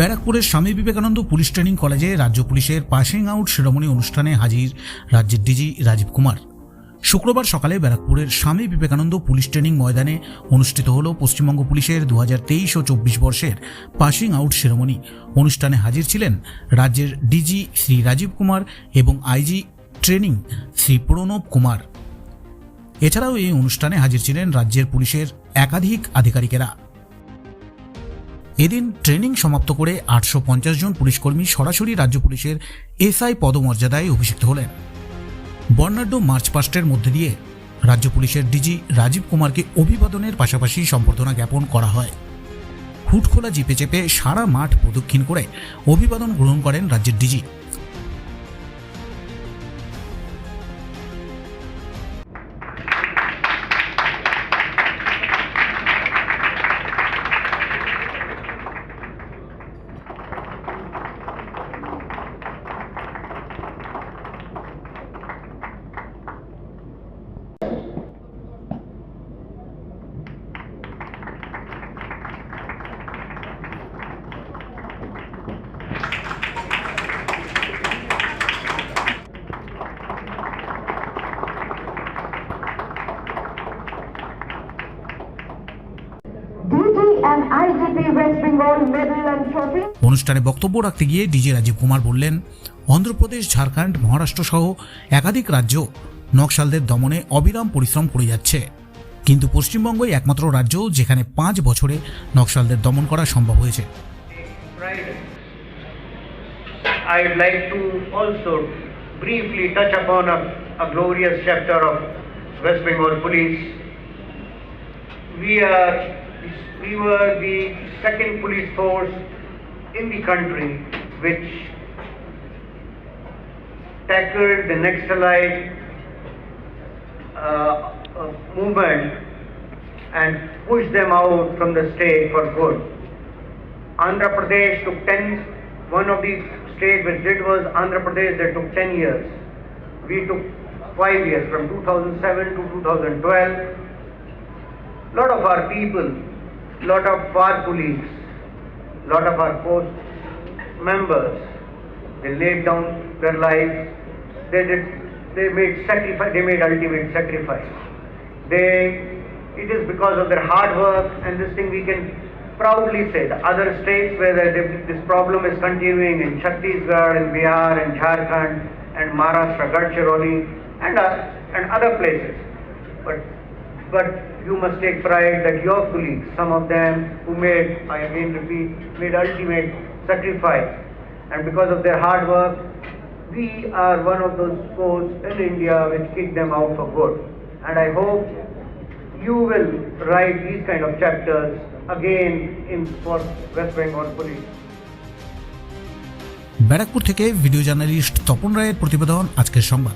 ব্যারাকপুরের Swami Vivekananda police training কলেজে রাজ্য পুলিশের পাসিং আউট সেরেমনি অনুষ্ঠানে হাজির রাজ্যের ডিজি রাজীব কুমার। শুক্রবার সকালে ব্যারাকপুরের স্বামী বিবেকানন্দ পুলিশ ট্রেনিং ময়দানে অনুষ্ঠিত হল পশ্চিমবঙ্গ পুলিশের দু তেইশ ও চব্বিশ বর্ষের পাসিং আউট সেরেমনি। অনুষ্ঠানে হাজির ছিলেন রাজ্যের ডিজি শ্রী রাজীব কুমার এবং আইজি ট্রেনিং শ্রী প্রণব কুমার। এছাড়াও এই অনুষ্ঠানে হাজির ছিলেন রাজ্যের পুলিশের একাধিক আধিকারিকেরা। এদিন ট্রেনিং সমাপ্ত করে আটশো পঞ্চাশ জন পুলিশকর্মী সরাসরি রাজ্য পুলিশের এসআই পদমর্যাদায় অভিষিক্ত হলেন। বর্ণাঢ্য মার্চ পাস্টের মধ্যে দিয়ে রাজ্য পুলিশের ডিজি রাজীব কুমারকে অভিবাদনের পাশাপাশি সম্বর্ধনা জ্ঞাপন করা হয়। হুটখোলা জিপে চেপে সারা মাঠ প্রদক্ষিণ করে অভিবাদন গ্রহণ করেন রাজ্যের ডিজি। অনুষ্ঠানে বক্তব্য রাখতে গিয়ে ডিজি রাজীব কুমার বললেন অন্ধ্রপ্রদেশ ঝাড়খণ্ড মহারাষ্ট্র সহ একাধিক রাজ্য নকশালদের দমনে অবিরাম পরিশ্রম করে যাচ্ছে কিন্তু পশ্চিমবঙ্গই একমাত্র রাজ্য যেখানে পাঁচ বছরে নকশালদের দমন করা সম্ভব হয়েছে Friday. I'd like to also briefly touch upon a, a glorious chapter of West Bengal Police. We are, we were the second police force in the country which tackled the Naxalite uh, uh, movement and pushed them out from the state for good. Andhra Pradesh took 10, one of the states which did was Andhra Pradesh that took 10 years. We took 5 years from 2007 to 2012. Lot of our people, lot of our colleagues, lot of our post members, they laid down their lives. They did, they made sacrifice, they made ultimate sacrifice. They, it is because of their hard work and this thing we can proudly say the other states where this problem is continuing in Chhattisgarh in Bihar in Jharkhand and Maharashtra, Gadchiroli and, uh, and other places. But, but you must take pride that your colleagues, some of them who made, I again repeat, made ultimate sacrifice. And because of their hard work, we are one of those forces in India which kick them out for good. And I hope you will write these kind of chapters again in for West Bengal Police. Barrackpore থেকে video journalist Tapan রায়ের প্রতিবেদন আজকের সংবাদ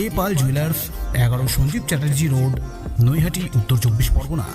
এ পাল jewellers এগারো Sanjeev Chatterjee road Naihati উত্তর চব্বিশ পরগনা।